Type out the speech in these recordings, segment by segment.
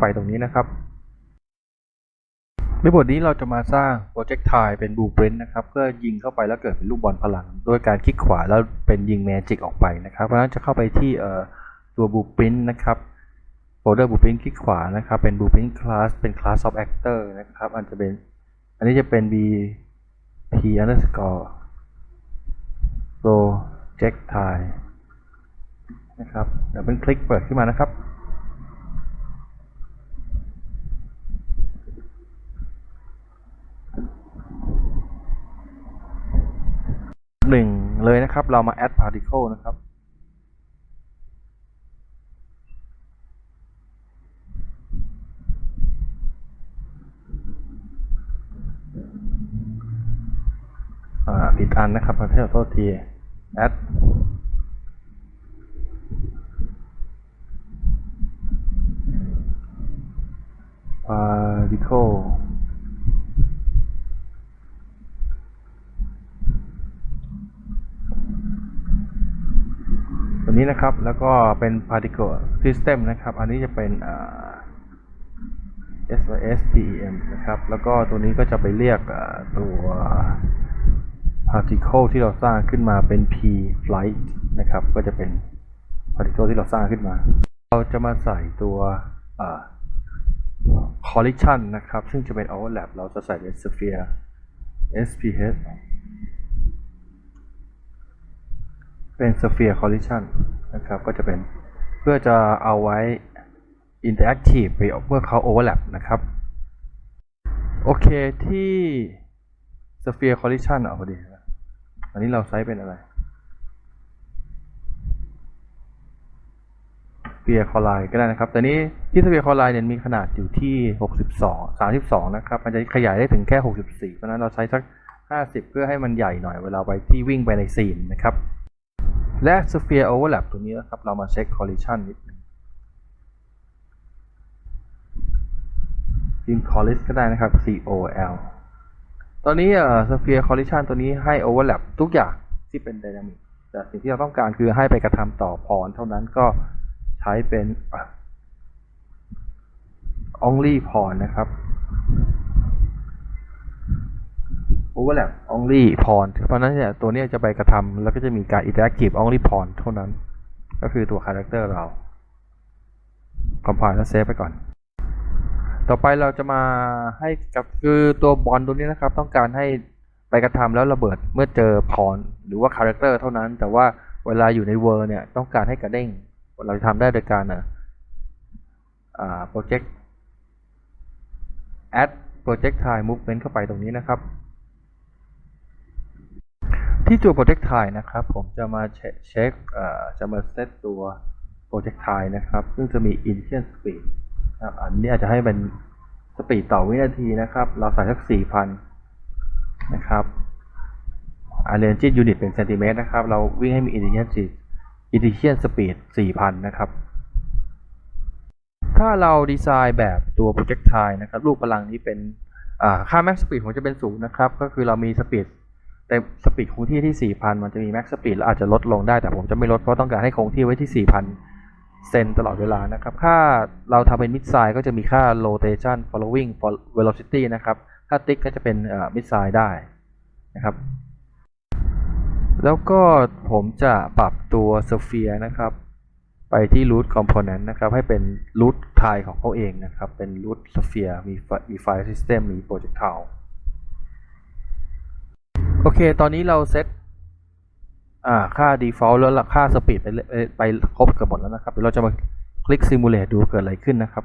ไปตรงนี้นะครับในบทนี้เราจะมาสร้างโปรเจกต์ไทเป็นบลู p r ริน t นะครับเพื่อยิงเข้าไปแล้วเกิดเป็นลูกบอลพลังโดยการคลิกขวาแล้วเป็นยิงแมจิกออกไปนะครับ เพราะฉะนั้นจะเข้าไปที่ตัวบลู p r ริน t นะครับโฟลเดอร์บลู p r ริน t คลิกขวานะครับเป็นบลู p r ริน t class เป็น class of actor นะครับอันจะเป็นอันนี้จะเป็น bp underscore project t i นะครับเดี๋ยวเป็นคลิกเปิดขึ้นมานะครับ หนึ่งเลยนะครับ เรามา add particle นะครับ ผิดอันนะครับขอโทษที add particle นี้นะครับ แล้วก็เป็น particle system นะครับ อันนี้จะเป็นอ่า SSTEM นะครับ แล้วก็ตัวนี้ก็จะไปเรียกตัว particle ที่เราสร้างขึ้นมาเป็น p flight นะครับ ก็จะเป็น particle ที่เราสร้างขึ้นมา เราจะมาใส่ตัว collision นะครับ ซึ่งจะเป็น overlap เราจะใส่เป็น sphere SPH เป็น sphere collision นะครับก็จะเป็นเพื่อจะเอาไว้ interactive ไปเมื่อเขา overlap นะครับโอเคที่ sphere collision เอาพอดีอันนี้เราใช้เป็นอะไร sphere collide ก็ได้นะครับ แต่นี้ที่ sphere collide เนี่ยมีขนาดอยู่ที่ 62 32 นะครับ มันจะขยายได้ถึงแค่ 64 เพราะฉะนั้นเราใช้สัก 50 เพื่อให้มันใหญ่หน่อยเวลาไปที่วิ่งไปในซีนนะครับ และ sphere overlap ตรงนี้นะครับ เรามาเช็ค collision นิดนึงพิมพ์ collis ก็ได้นะครับ C O L ตอนนี้เอ่อ sphere collision ตัวนี้ให้ overlap ทุกอย่างที่เป็น dynamic แต่สิ่งที่เราต้องการคือให้ไปกระทำต่อพรเท่านั้นก็ใช้เป็น only พรนะครับ overlap only พรเพราะนั้นเนี่ยตัวนี้จะไปกระทำแล้วก็จะมีการ interactive only พรเท่านั้น ก็คือตัว character เรา compile และ save ไปก่อน ต่อไปเราจะมาให้กับคือตัวบอลตัวนี้นะครับ ต้องการให้ไปกระทำแล้วระเบิดเมื่อเจอพรหรือว่าคาแรคเตอร์เท่านั้น แต่ว่าเวลาอยู่ในเวอร์เนี่ยต้องการให้กระเด้ง เราจะทำได้โดยการอะอ่า project add project time movement เข้าไปตรงนี้นะครับ ที่ตัว project time นะครับ ผมจะมาเช็คจะมาเซตตัว project time นะครับ ซึ่งจะมี initial speed นะครับอันนี้อาจจะให้เป็นสปีดต่อวินาทีนะครับ เราใส่สัก 4,000 นะครับอาเรนจิตยูนิตเป็นเซนติเมตรนะครับ เราวิ่งให้มี initial initial speed 4,000 นะครับ ถ้าเราดีไซน์แบบตัว projectile นะครับลูกพลังนี้เป็นค่า max speed ผมจะเป็นศูนย์นะครับ ก็คือเรามีสปีด แต่สปีดคงที่ที่ 4,000 มันจะมี max speed แล้วอาจจะลดลงได้แต่ผมจะไม่ลดเพราะต้องการให้คงที่ไว้ที่ 4,000 เซนตลอดเวลานะครับ ค่าเราทำเป็นมิดไซด์ก็จะมีค่า rotation following velocity นะครับ ถ้าติ๊กก็จะเป็นมิดไซด์ได้นะครับ แล้วก็ผมจะปรับตัว sphere นะครับ ไปที่ root component นะครับ ให้เป็น root tile ของเขาเองนะครับ เป็น root sphere มีไฟมี file system มี projectile โอเค ตอนนี้เราเซตอ่าค่า default แล้วค่า speed ไปไปครบเกือบหมดแล้วนะครับ เดี๋ยวเราจะมาคลิก simulate ดูเกิดอะไรขึ้นนะครับ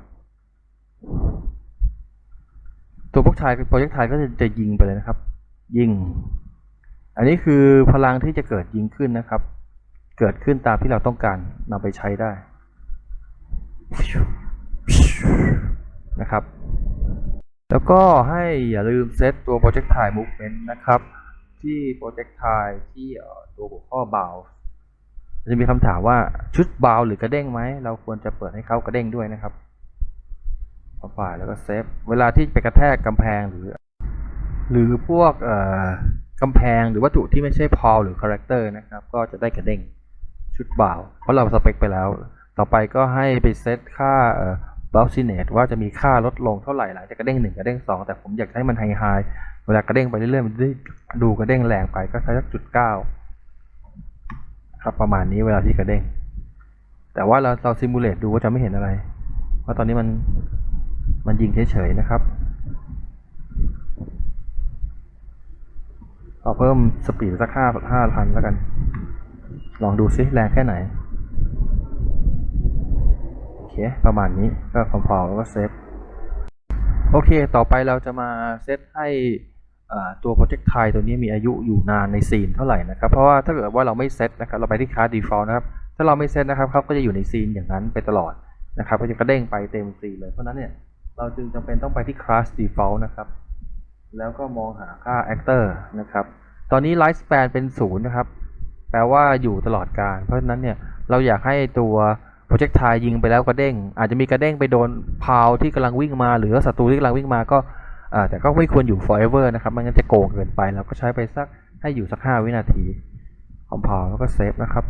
ตัวพวกชายโปรเจกต์ไทยก็จะจะยิงไปเลยนะครับ ยิง อันนี้คือพลังที่จะเกิดยิงขึ้นนะครับ เกิดขึ้นตามที่เราต้องการนำไปใช้ได้นะครับ แล้วก็ให้อย่าลืมเซตตัว projectile movement นะครับ ที่ projectile ที่ตัวหัวข้อ bound จะมีคำถามว่าชุด bound หรือกระเด้งไหม เราควรจะเปิดให้เขากระเด้งด้วยนะครับเอาไฟล์แล้วก็เซฟ เวลาที่ไปกระแทกกำแพงหรือ หรือพวกเอ่อกำแพงหรือวัตถุที่ไม่ใช่พอลหรือคาแรคเตอร์นะครับ ก็จะได้กระเด้งชุดบ่าว เพราะเราสเปคไปแล้ว ต่อไปก็ให้ไปเซตค่า เอ่อ b o u n c i n e ว่าจะมีค่าลดลงเท่าไหร่หลังจากกระเด้งหนึ่งกระเด้งสองแต่ผมอยากให้มันไฮไฮเวลากระเด้งไปเรื่อยๆมันได้ดูกระเด้งแรงไปก็ใช้สักจุดเก้าครับประมาณนี้เวลาที่กระเด้ง แต่ว่าเราเราซิมูเลตดูก็จะไม่เห็นอะไรเพราะตอนนี้มันมันยิงเฉยๆนะครับเอาเพิ่มสปีดสักห้าห้าพันแล้วกัน ลองดูซิแรงแค่ไหน เค ประมาณนี้ก็พอๆแล้วก็เซฟโอเค ต่อไปเราจะมาเซตให้ตัว projectile ตัวนี้มีอายุอยู่นานในซีนเท่าไหร่นะครับ เพราะว่าถ้าเกิดว่าเราไม่เซตนะครับ เราไปที่ class default นะครับ ถ้าเราไม่เซตนะครับเขาก็จะอยู่ในซีนอย่างนั้นไปตลอดนะครับก็จะกระเด้งไปเต็มซีนเลย เพราะนั้นเนี่ย เราจึงจำเป็นต้องไปที่ class default นะครับ แล้วก็มองหาค่า actor นะครับ ตอนนี้ lifespan เป็นศูนย์นะครับ แปลว่าอยู่ตลอดการ เพราะฉะนั้นเนี่ย เราอยากให้ตัว โปรเจกต์ทายิงไปแล้วกระเด้ง อาจจะมีกระเด้งไปโดนพาวที่กำลังวิ่งมา หรือว่าศัตรูที่กำลังวิ่งมาก็แต่ก็ไม่ควรอยู่ forever นะครับไมันงั้นจะโกงเกินไปเราก็ใช้ไปสักให้อยู่สัก 5 วินาทีคอมพาวแล้วก็เซฟนะครับ